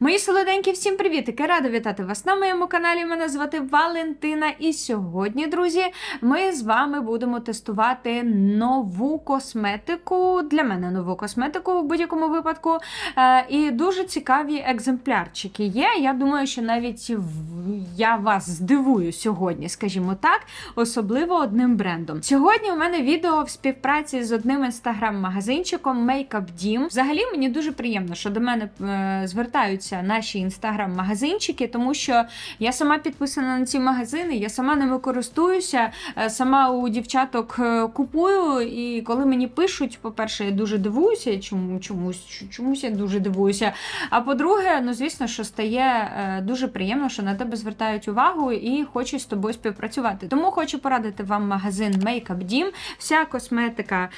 Мої солоденькі, всім привітики! Рада вітати вас на моєму каналі. Мене звати Валентина. І сьогодні, друзі, ми з вами будемо тестувати нову косметику. Для мене нову косметику в будь-якому випадку. Е, І дуже цікаві екземплярчики є. Я думаю, що навіть я вас здивую сьогодні, скажімо так, особливо одним брендом. Сьогодні у мене відео в співпраці з одним інстаграм-магазинчиком Makeup Dim. Взагалі мені дуже приємно, що до мене е, звертаються наші інстаграм-магазинчики, тому що я сама підписана на ці магазини, я сама ними користуюся, е, сама у дівчаток е, купую. І коли мені пишуть, по-перше, я дуже дивуюся, чому чомусь чомусь я дуже дивуюся. А по-друге, ну звісно, що стає е, дуже приємно, що на тебе звертають увагу і хочуть з тобою співпрацювати. Тому хочу порадити вам магазин Makeup Dim. Вся косметика,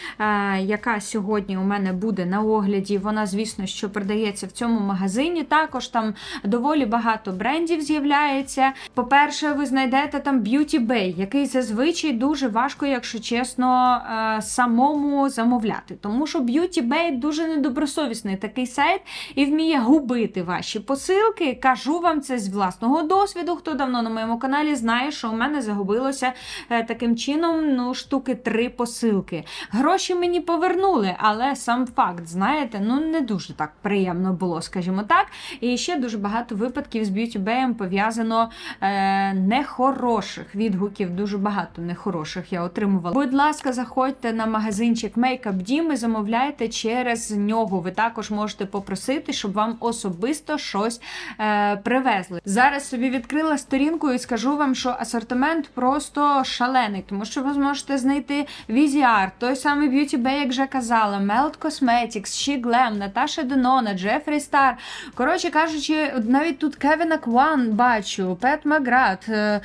яка сьогодні у мене буде на огляді, вона, звісно, що продається в цьому магазині. Також там доволі багато брендів з'являється. По-перше, ви знайдете там Beauty Bay, який зазвичай дуже важко, якщо чесно, е, самому замовляти. Тому що Beauty Bay дуже недобросовісний такий сайт і вміє губити ваші посилки. Кажу вам це з власного досвіду. Хто давно на моєму каналі знає, що у мене загубилося е, таким чином ну, штуки три посилки. Гроші мені повернули, але сам факт, знаєте, ну не дуже так приємно було, скажімо так. І ще дуже багато випадків з Bay пов'язано е, нехороших відгуків. Дуже багато нехороших я отримувала. Будь ласка, заходьте на магазинчик Makeup Dim і замовляйте через нього. Ви також можете попросити, щоб вам особисто щось е, привезли. Зараз собі відкрила сторінку і скажу вам, що асортимент просто шалений, тому що ви зможете знайти Viziar, той самий Beauty Bay, як вже казала, Melt Cosmetics, She Glam, Наташа Денона, Джефрі Стар. Коротше кажучи, навіть тут Кевіна Кван бачу, Пет Маград. Е,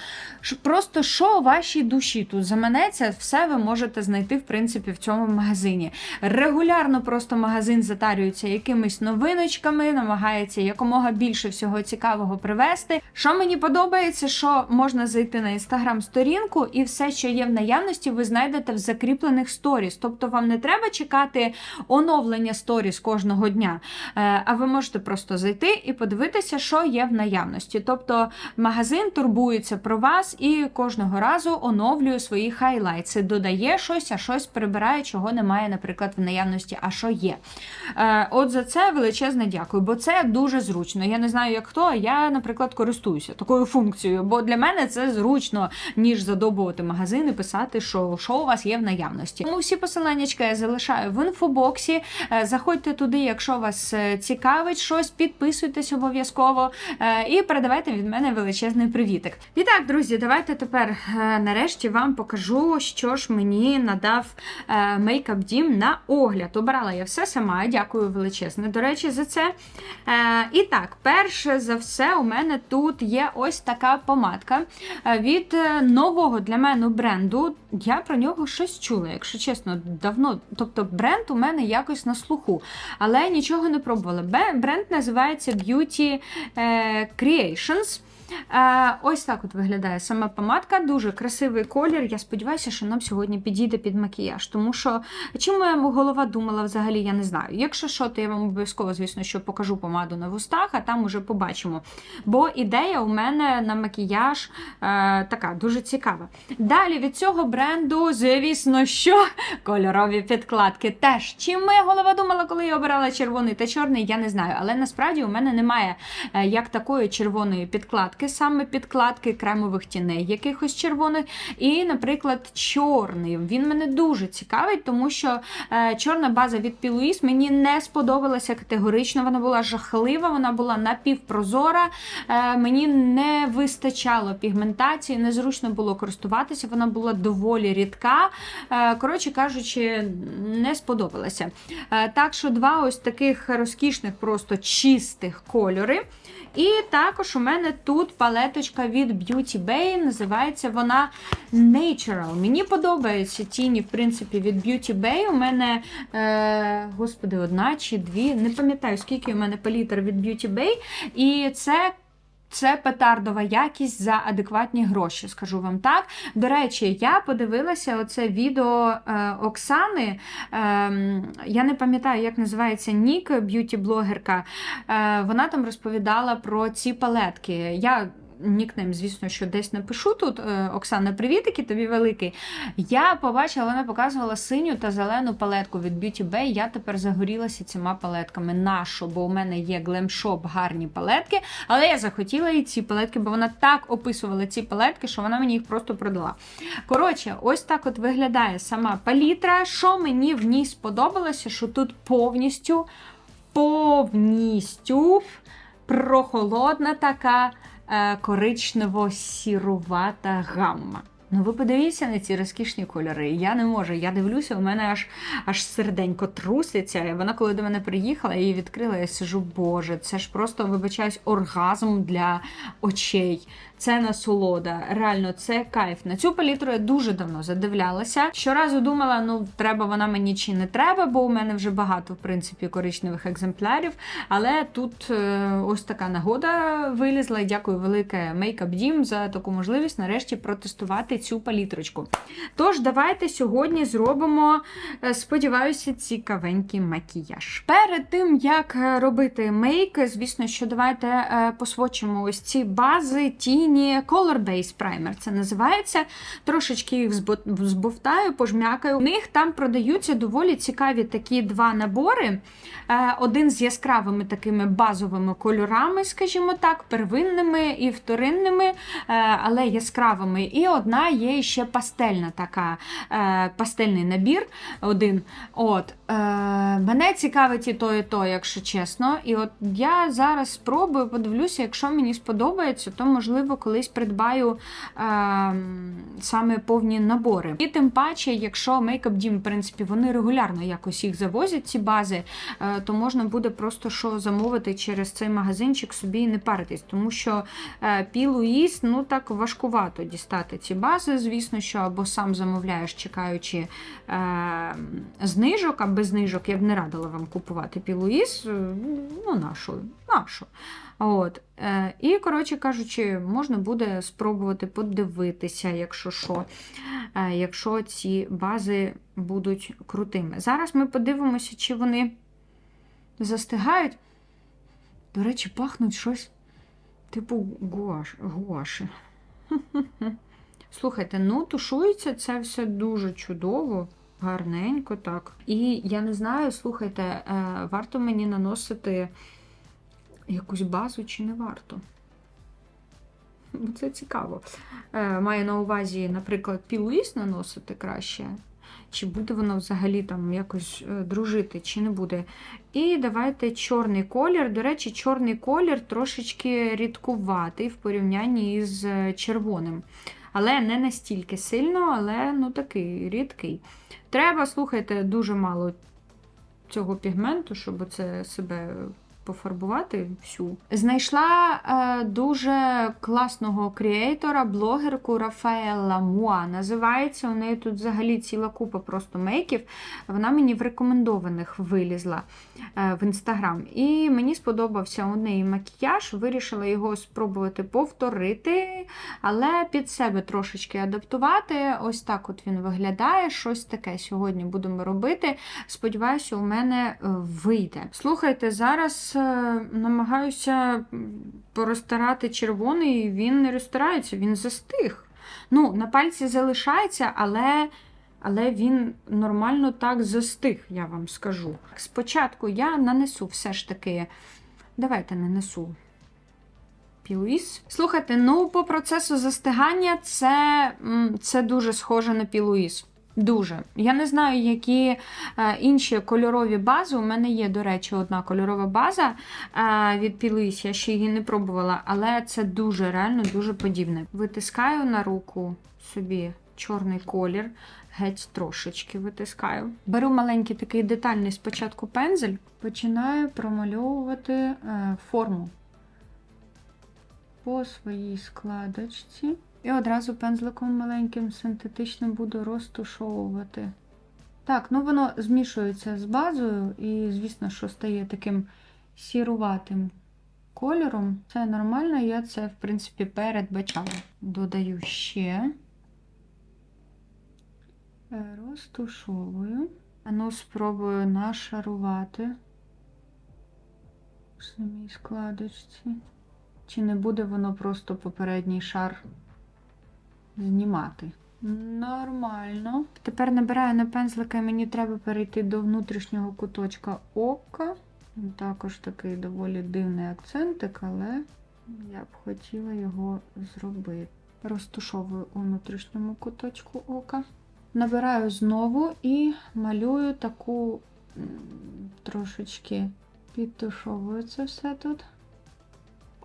Просто що вашій душі тут заманеться, все ви можете знайти в принципі в цьому магазині. Регулярно просто магазин затарюється якимись новиночками, намагається якомога більше всього цікавого привезти. Що мені подобається, що можна зайти на інстаграм-сторінку, і все, що є в наявності, ви знайдете в закріплених сторіс. Тобто вам не треба чекати оновлення сторіс кожного дня. Е, А ви можете просто зайти і подивитися, що є в наявності. Тобто магазин турбується про вас і кожного разу оновлює свої хайлайтси, додає щось, а щось прибирає, чого немає, наприклад, в наявності, а що є. Е, От за це величезне дякую, бо це дуже зручно. Я не знаю, як хто, а я, наприклад, користуюся такою функцією, бо для мене це зручно, ніж задобувати магазин і писати, що, що у вас є в наявності. Тому всі посилання я залишаю в інфобоксі. Е, Заходьте туди, якщо вас е, цікавить щось, підписуйтесь обов'язково е, і передавайте від мене величезний привітик. І так, друзі, давайте тепер е, нарешті вам покажу, що ж мені надав е, Makeup Dim на огляд. Обрала я все сама. Дякую величезне, до речі, за це. І так, перше за все, у мене тут є ось така помадка від нового для мене бренду. Я про нього щось чула, якщо чесно, давно. Тобто бренд у мене якось на слуху, але нічого не пробувала. Бренд називається Beauty е, Creations. Е, ось так от виглядає сама помадка, дуже красивий колір. Я сподіваюся, що нам сьогодні підійде під макіяж, тому що чим моя голова думала взагалі, я не знаю. Якщо що, то я вам обов'язково, звісно, що покажу помаду на вустах, а там уже побачимо. Бо ідея у мене на макіяж е, така дуже цікава. Далі від цього бренду, звісно, що кольорові підкладки теж. Чим моя голова думала, коли я обирала червоний та чорний, я не знаю. Але насправді у мене немає е, як такої червоної підкладки, саме підкладки кремових тіней, якихось червоних. І, наприклад, чорний. Він мене дуже цікавить, тому що е, чорна база від P. мені не сподобалася категорично. Вона була жахлива, вона була напівпрозора. Е, мені не вистачало пігментації, незручно було користуватися, вона була доволі рідка. Е, коротше кажучи, не сподобалася. Так що два ось таких розкішних, просто чистих кольори. І також у мене тут палеточка від Beauty Bay. Називається вона Natural. Мені подобаються тіні, в принципі, від Beauty Bay. У мене, е, господи, одна чи дві. Не пам'ятаю, скільки у мене палітр від Beauty Bay. І це це петардова якість за адекватні гроші, скажу вам так. До речі, я подивилася оце відео е, Оксани. Е, я не пам'ятаю, як називається Нік, б'юті-блогерка. Е, вона там розповідала про ці палетки. Я Нікнейм, звісно, що десь напишу тут. Е, Оксана, привітики, тобі великий. Я побачила, вона показувала синю та зелену палетку від Beauty Bay. Я тепер загорілася цими палетками. Нащо? Бо у мене є Glam Shop гарні палетки, але я захотіла і ці палетки, бо вона так описувала ці палетки, що вона мені їх просто продала. Коротше, ось так от виглядає сама палітра. Що мені в ній сподобалося, що тут повністю, повністю прохолодна така коричнево-сірувата гамма. Ну, ви подивіться на ці розкішні кольори. Я не можу. Я дивлюся, у мене аж аж серденько труситься. Вона, коли до мене приїхала, я її відкрила, я сижу, Боже, це ж просто, вибачаюсь, оргазм для очей. Це насолода. Реально, це кайф. На цю палітру я дуже давно задивлялася. Щоразу думала, ну треба вона мені чи не треба, бо у мене вже багато, в принципі, коричневих екземплярів. Але тут е, ось така нагода вилізла. Дякую велике Makeup Дім за таку можливість нарешті протестувати цю палітрочку. Тож, давайте сьогодні зробимо, е, сподіваюся, цікавенький макіяж. Перед тим, як е, робити мейк, звісно, що давайте посвочимо ось ці бази, тіні, Color Base Primer це називається. Трошечки їх збо- збовтаю, пожмякаю. У них там продаються доволі цікаві такі два набори. Е, Один з яскравими такими базовими кольорами, скажімо так, первинними і вторинними, е, але яскравими. І одна є ще пастельна така, е, пастельний набір. Один. От, Мене цікавить і то, і то, якщо чесно. І от я зараз спробую, подивлюся, якщо мені сподобається, то можливо колись придбаю е, саме повні набори. І тим паче, якщо Makeup Dім, в принципі, вони регулярно якось їх завозять, ці бази, е, то можна буде просто що замовити через цей магазинчик собі і не паритись. Тому що е, P. ну так важкувато дістати ці бази, звісно, що або сам замовляєш, чекаючи е, знижок, а без знижок я б не радила вам купувати. Louise, е, ну нашу, нашу. От. Е, і, коротше кажучи, можна буде спробувати подивитися, якщо що, е, якщо ці бази будуть крутими. Зараз ми подивимося, чи вони застигають. До речі, пахнуть щось типу гуаш, гуаші. Слухайте, ну тушується це все дуже чудово, гарненько так. І я не знаю, слухайте, е, варто мені наносити якусь базу чи не варто. Це цікаво. Е, Маю на увазі, наприклад, пілуїс наносити краще. Чи буде воно взагалі там якось е, дружити, чи не буде. І давайте чорний колір. До речі, чорний колір трошечки рідкуватий в порівнянні із е, червоним. Але не настільки сильно, але ну такий рідкий. Треба, слухайте, дуже мало цього пігменту, щоб це себе пофарбувати всю. Знайшла е, дуже класного креатора, блогерку Рафаела Муа. Називається у неї тут взагалі ціла купа просто мейків. Вона мені в рекомендованих вилізла е, в інстаграм. І мені сподобався у неї макіяж. Вирішила його спробувати повторити, але під себе трошечки адаптувати. Ось так от він виглядає. Щось таке сьогодні будемо робити. Сподіваюся, у мене е, вийде. Слухайте, зараз е, намагаюся порозтирати червоний, він не розтирається, він застиг. Ну, на пальці залишається, але. Але він нормально так застиг, я вам скажу. Спочатку я нанесу все ж таки. Давайте нанесу пілуїс. Слухайте, ну по процесу застигання це, це дуже схоже на пілуїс. Дуже. Я не знаю, які е, інші кольорові бази. У мене є, до речі, одна кольорова база е, від Пілуїс, я ще її не пробувала, але це дуже реально дуже подібне. Витискаю на руку собі чорний колір, геть трошечки витискаю. Беру маленький такий детальний спочатку пензель, починаю промальовувати е, форму по своїй складочці. І одразу пензликом маленьким синтетичним буду розтушовувати. Так, ну воно змішується з базою, і, звісно, що стає таким сіруватим кольором. Це нормально, я це, в принципі, передбачала. Додаю ще. Е, Розтушовую. А ну, спробую нашарувати в самій складочці. Чи не буде воно просто попередній шар знімати? Нормально. Тепер набираю на пензлика, і мені треба перейти до внутрішнього куточка ока. Також такий доволі дивний акцентик, але я б хотіла його зробити. Розтушовую у внутрішньому куточку ока. Набираю знову і малюю таку трошечки підтушовую це все тут.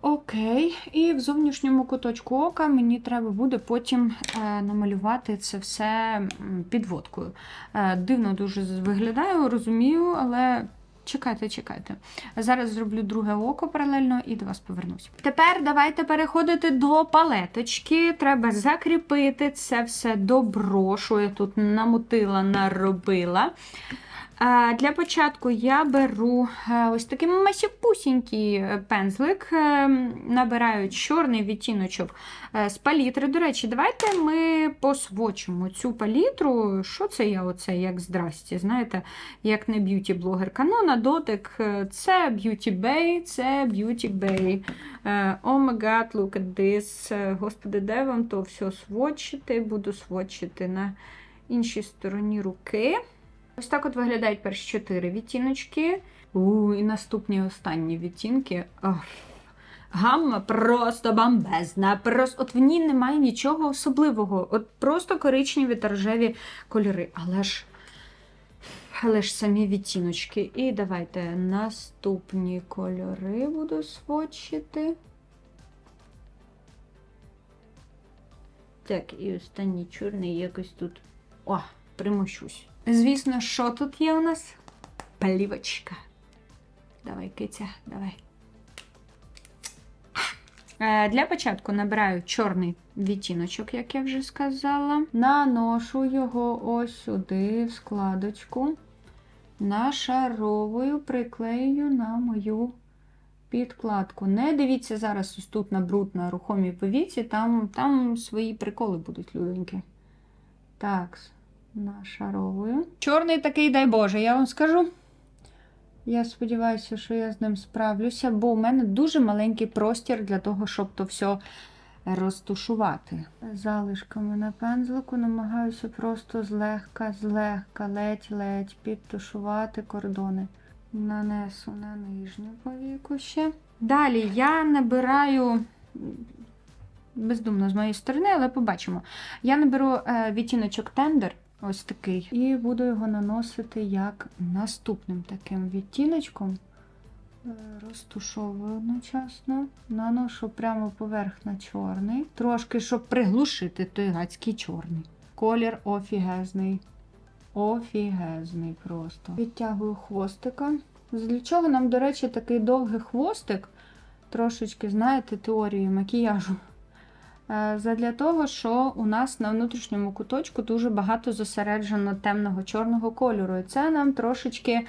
Окей, і в зовнішньому куточку ока мені треба буде потім е, намалювати це все підводкою. Е, дивно дуже виглядаю, розумію, але чекайте, чекайте. Зараз зроблю друге око паралельно і до вас повернусь. Тепер давайте переходити до палеточки. Треба закріпити це все добро, що я тут намотила, наробила. Для початку я беру е, ось такий масіпусінький е, пензлик, е, набираю чорний відтіночок з палітри. До речі, давайте ми посвочимо цю палітру. Що це я оце, як здрасті, знаєте, як не б'юті-блогерка. Ну, на дотик це Beauty Bay, це Beauty Bay. Oh my god, look at this. Господи, де вам то все свочити? Буду свочити на іншій стороні руки. Ось так от виглядають перші чотири відтіночки. У, і наступні останні відтінки. Ох. Гамма просто бомбезна. Просто, от в ній немає нічого особливого. От просто коричневі та рожеві кольори. Але ж, але ж самі відтіночки. І давайте наступні кольори буду сводчити. Так, і останній чорний якось тут. О, примощусь. Звісно, що тут є у нас? Плівочка. Давай, киця, давай. Е, Для початку набираю чорний відтіночок, як я вже сказала. Наношу його ось сюди, в складочку. Нашаровую, приклею на мою підкладку. Не дивіться зараз ось тут на бруд на рухомій повіці, там, там свої приколи будуть люденькі. Так, нашаровую. Чорний такий, дай Боже, я вам скажу. Я сподіваюся, що я з ним справлюся, бо у мене дуже маленький простір для того, щоб то все розтушувати. Залишками на пензлику намагаюся просто злегка, злегка, ледь-ледь підтушувати кордони. Нанесу на нижню повіку ще. Далі я набираю бездумно з моєї сторони, але побачимо. Я наберу е, відтіночок тендер, ось такий, і буду його наносити як наступним таким відтіночком. Е, Розтушовую одночасно, наношу прямо поверх на чорний, трошки, щоб приглушити той гадський чорний. Колір офігезний. Офігезний просто. Відтягую хвостика. Для чого нам, до речі, такий довгий хвостик, трошечки, знаєте, теорії макіяжу. Е, Задля того, що у нас на внутрішньому куточку дуже багато зосереджено темного чорного кольору. І це нам трошечки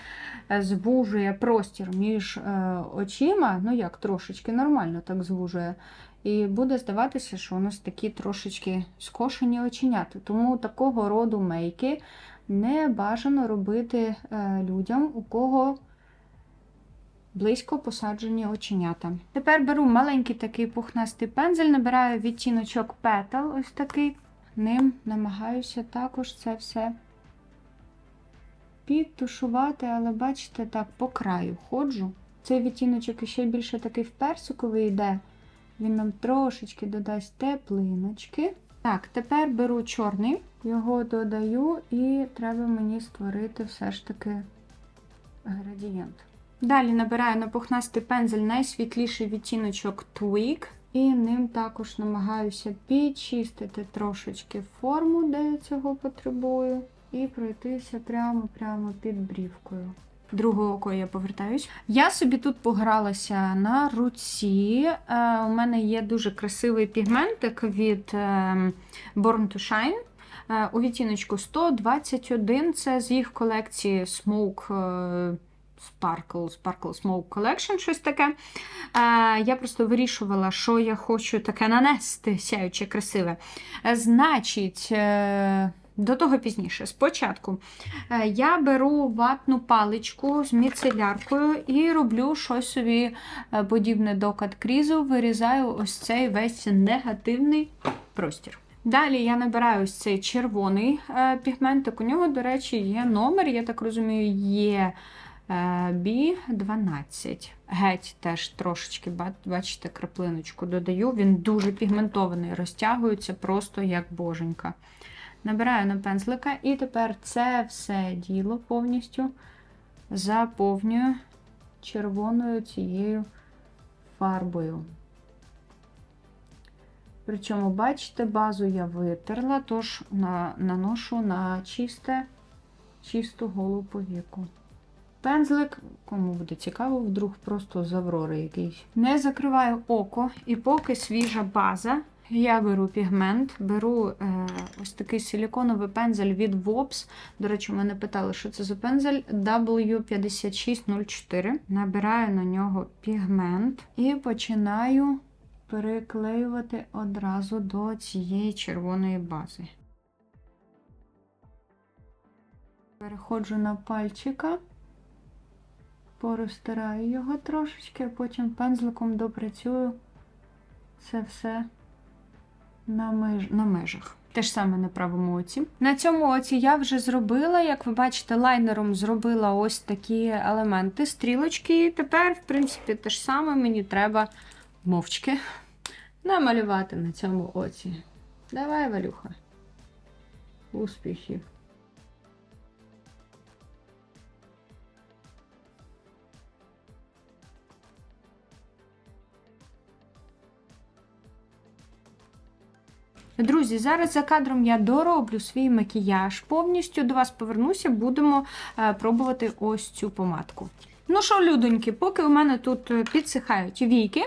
е, звужує простір між е, очима. Ну як трошечки нормально так звужує. І буде здаватися, що у нас такі трошечки скошені оченята. Тому такого роду мейки не бажано робити людям, у кого близько посаджені оченята. Тепер беру маленький такий пухнастий пензель, набираю відтіночок петал, ось такий. Ним намагаюся також це все підтушувати, але бачите, так, по краю ходжу. Цей відтіночок ще більше такий в персиковий йде. Він нам трошечки додасть теплиночки. Так, тепер беру чорний, його додаю, і треба мені створити все ж таки градієнт. Далі набираю на пухнастий пензель найсвітліший відтіночок Twig. І ним також намагаюся підчистити трошечки форму, де я цього потребую, і пройтися прямо-прямо під брівкою. Друге око я повертаюсь. Я собі тут погралася на руці. Е, у мене є дуже красивий пігментик від е, Born to Shine. Е, у відтіночку 121. Це з їх колекції Smoke Sparkle, Sparkle Smoke Collection, щось таке. Е, я просто вирішувала, що я хочу таке нанести, сяюче, красиве. Е, значить, е, до того пізніше. Спочатку е, я беру ватну паличку з міцеляркою і роблю щось собі е, подібне до каткрізу, вирізаю ось цей весь негативний простір. Далі я набираю ось цей червоний е, пігментик. У нього, до речі, є номер, я так розумію, є е, B12. Геть теж трошечки, бачите, краплиночку додаю. Він дуже пігментований, розтягується просто як боженька. Набираю на пензлика і тепер це все діло повністю заповнюю червоною цією фарбою. Причому, бачите, базу я витерла, тож на, наношу на чисте, чисту голу повіку. Пензлик, кому буде цікаво, вдруг просто з Аврори якийсь. Не закриваю око, і поки свіжа база, я беру пігмент, беру е, ось такий силіконовий пензель від Vops. До речі, мене питали, що це за пензель W5604. Набираю на нього пігмент і починаю переклеювати одразу до цієї червоної бази. Переходжу на пальчика, порозтираю його трошечки, а потім пензликом допрацюю це все на, меж... на межах. Те ж саме на правому оці. На цьому оці я вже зробила, як ви бачите, лайнером зробила ось такі елементи, стрілочки. І тепер, в принципі, те ж саме мені треба мовчки намалювати на цьому оці. Давай, Валюха. Успіхів. Друзі, зараз за кадром я дороблю свій макіяж. Повністю до вас повернуся, будемо е, пробувати ось цю помадку. Ну що, людоньки, поки у мене тут е, підсихають війки,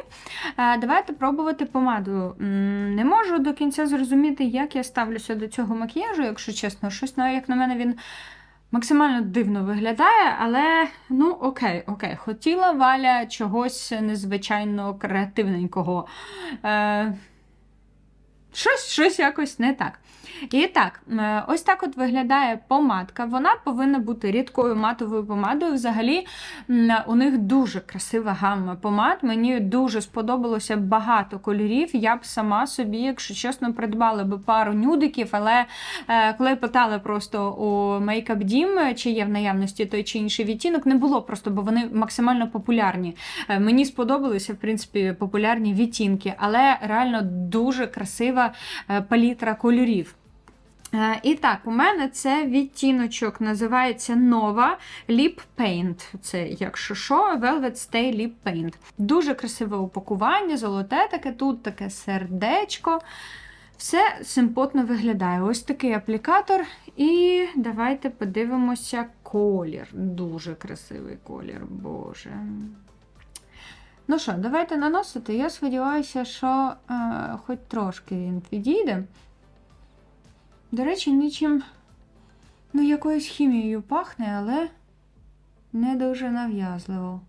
е, давайте пробувати помаду. Не можу до кінця зрозуміти, як я ставлюся до цього макіяжу, якщо чесно, щось ну, як на мене він максимально дивно виглядає, але ну окей, окей, хотіла Валя чогось незвичайно креативненького. Е, Щось, щось якось не так. І так, е, ось так от виглядає помадка. Вона повинна бути рідкою матовою помадою. Взагалі, у них дуже красива гамма помад. Мені дуже сподобалося багато кольорів. Я б сама собі, якщо чесно, придбала би пару нюдиків, але е, коли питала просто у Makeup Дім, чи є в наявності той чи інший відтінок, не було просто, бо вони максимально популярні. Е, Мені сподобалися, в принципі, популярні відтінки, але реально дуже красива палітра кольорів. Е, І так, у мене це відтіночок називається Nova Lip Paint. Це, якщо що, Velvet Stay Lip Paint. Дуже красиве упакування, золоте таке, тут таке сердечко. Все симпотно виглядає. Ось такий аплікатор. І давайте подивимося колір. Дуже красивий колір, Боже. Ну що, давайте наносити. Я сподіваюся, що е, хоч трошки він підійде. До речі, нічим, ну, якоюсь хімією пахне, але не дуже нав'язливо.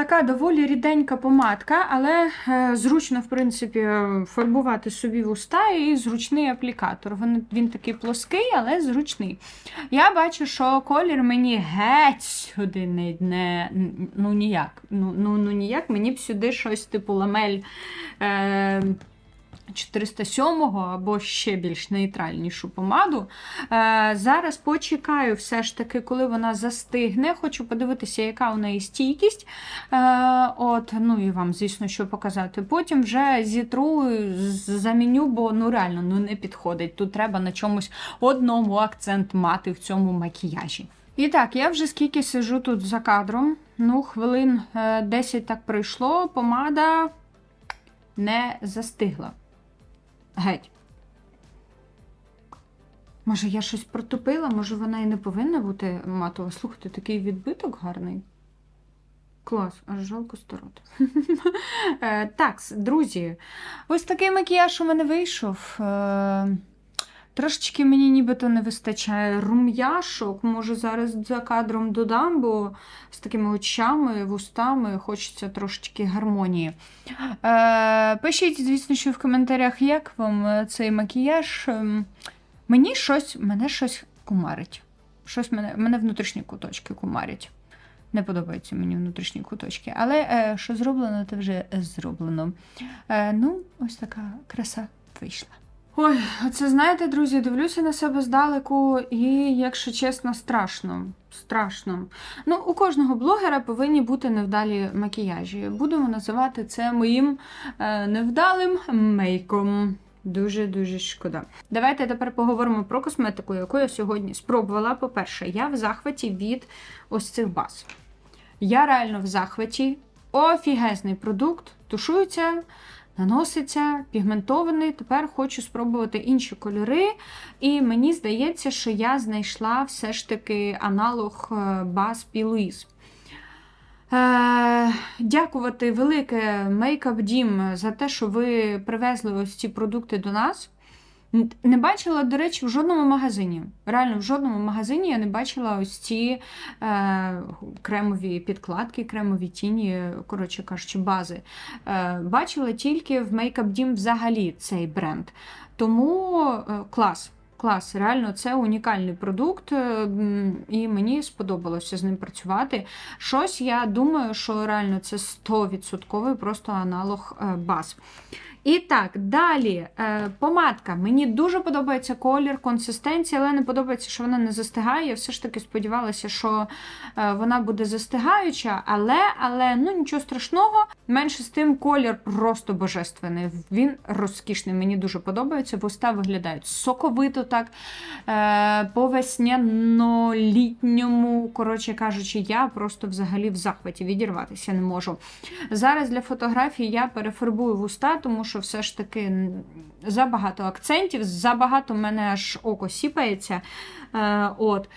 Така доволі ріденька помадка, але е, зручно, в принципі, фарбувати собі вуста і зручний аплікатор. Він, він такий плоский, але зручний. Я бачу, що колір мені геть сюди не, не ну ніяк. Ну, ну, ну ніяк, мені б сюди щось типу ламель. Е, 407-го або ще більш нейтральнішу помаду. Е, зараз почекаю, все ж таки, коли вона застигне. Хочу подивитися, яка у неї стійкість. Е, от, Ну і вам, звісно, що показати. Потім вже зітру, заміню, бо ну реально ну, не підходить. Тут треба на чомусь одному акцент мати в цьому макіяжі. І так, я вже скільки сижу тут за кадром. Ну, хвилин е, 10 так пройшло, помада не застигла. Геть. Може, я щось протупила, може, вона і не повинна бути матова. Слухайте, такий відбиток гарний. Клас, аж жалко старот. Е, Так, друзі, ось такий макіяж у мене вийшов. Трошечки мені нібито не вистачає рум'яшок. Може, зараз за кадром додам, бо з такими очами, вустами хочеться трошечки гармонії. Е, Пишіть, звісно, що в коментарях, як вам е, цей макіяж. Ем, Мені щось, мене щось кумарить. Щось мене, мене внутрішні куточки кумарять. Не подобаються мені внутрішні куточки. Але е, що зроблено, то вже зроблено. Е, ну, ось така краса вийшла. Ой, оце знаєте, друзі, дивлюся на себе здалеку, і, якщо чесно, страшно. Страшно. Ну, у кожного блогера повинні бути невдалі макіяжі. Будемо називати це моїм е, невдалим мейком. Дуже-дуже шкода. Давайте тепер поговоримо про косметику, яку я сьогодні спробувала. По-перше, я в захваті від ось цих баз. Я реально в захваті. Офігезний продукт, тушується, наноситься, пігментований. Тепер хочу спробувати інші кольори. І мені здається, що я знайшла все ж таки аналог е, баз P. Е, дякувати велике Makeup Дім за те, що ви привезли ось ці продукти до нас. Не бачила, до речі, в жодному магазині. Реально, в жодному магазині я не бачила ось ці е, кремові підкладки, кремові тіні, коротше кажучи, бази. Е, бачила тільки в Makeup Dім взагалі цей бренд. Тому е, клас. Клас, реально, це унікальний продукт, е, і мені сподобалося з ним працювати. Щось я думаю, що реально це 100% просто аналог е, баз. І так, далі е, помадка. Мені дуже подобається колір, консистенція, але не подобається, що вона не застигає. Я все ж таки сподівалася, що е, вона буде застигаюча, але, але ну нічого страшного. Менше з тим, колір просто божественний. Він розкішний, мені дуже подобається. Вуста виглядають соковито так, е, по весняно-літньому. Коротше кажучи, я просто взагалі в захваті відірватися не можу. Зараз для фотографії я перефарбую вуста, тому що все ж таки забагато акцентів, забагато мене аж око сіпається. Е, от.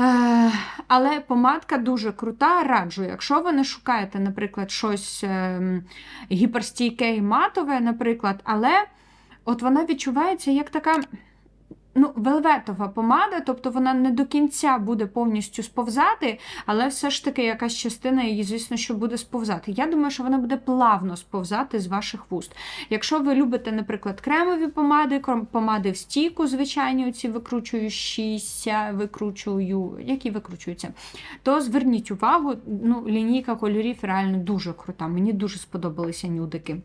Е, Але помадка дуже крута, раджу. Якщо ви не шукаєте, наприклад, щось е, гіперстійке і матове, наприклад, але от вона відчувається як така. Ну, велветова помада, тобто вона не до кінця буде повністю сповзати, але все ж таки якась частина її, звісно, що буде сповзати. Я думаю, що вона буде плавно сповзати з ваших вуст. Якщо ви любите, наприклад, кремові помади, помади в стійку, звичайні, ці викручуючіся, викручую, які викручуються, то зверніть увагу, ну, лінійка кольорів реально дуже крута. Мені дуже сподобалися нюдики.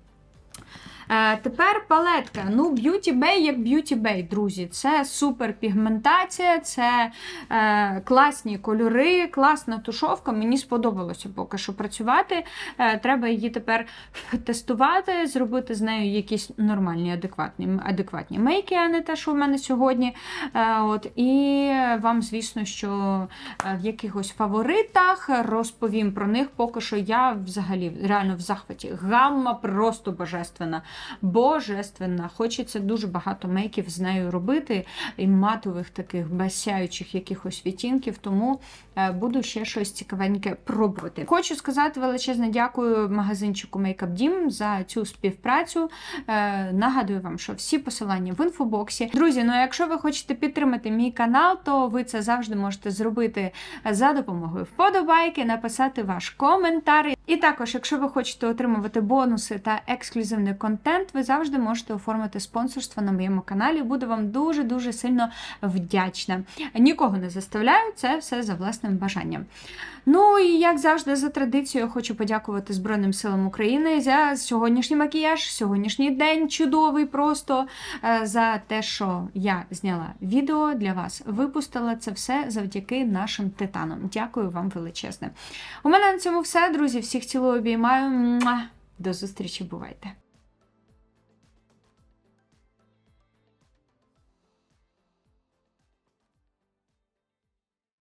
Е, тепер палетка. Ну, Beauty Bay як Beauty Bay, друзі. Це супер пігментація, це е, класні кольори, класна тушовка. Мені сподобалося поки що працювати. Е, треба її тепер тестувати, зробити з нею якісь нормальні, адекватні, адекватні мейки, а не те, що в мене сьогодні. Е, от, і вам, звісно, що е, в якихось фаворитах розповім про них. Поки що я взагалі реально в захваті. Гамма просто божественна. Божественна. Хочеться дуже багато мейків з нею робити, і матових таких басяючих якихось відтінків, тому е, буду ще щось цікавеньке пробувати. Хочу сказати величезне дякую магазинчику Makeup Dім за цю співпрацю. Е, Нагадую вам, що всі посилання в інфобоксі. Друзі, ну якщо ви хочете підтримати мій канал, то ви це завжди можете зробити за допомогою вподобайки, написати ваш коментар. І також, якщо ви хочете отримувати бонуси та ексклюзивний контент, ви завжди можете оформити спонсорство на моєму каналі. Буду вам дуже-дуже сильно вдячна. Нікого не заставляю, це все за власним бажанням. Ну і як завжди, за традицією, хочу подякувати Збройним силам України за сьогоднішній макіяж, сьогоднішній день чудовий просто е, за те, що я зняла відео для вас, випустила це все завдяки нашим титанам. Дякую вам величезне. У мене на цьому все, друзі. Всіх цілую обіймаю. До зустрічі, бувайте!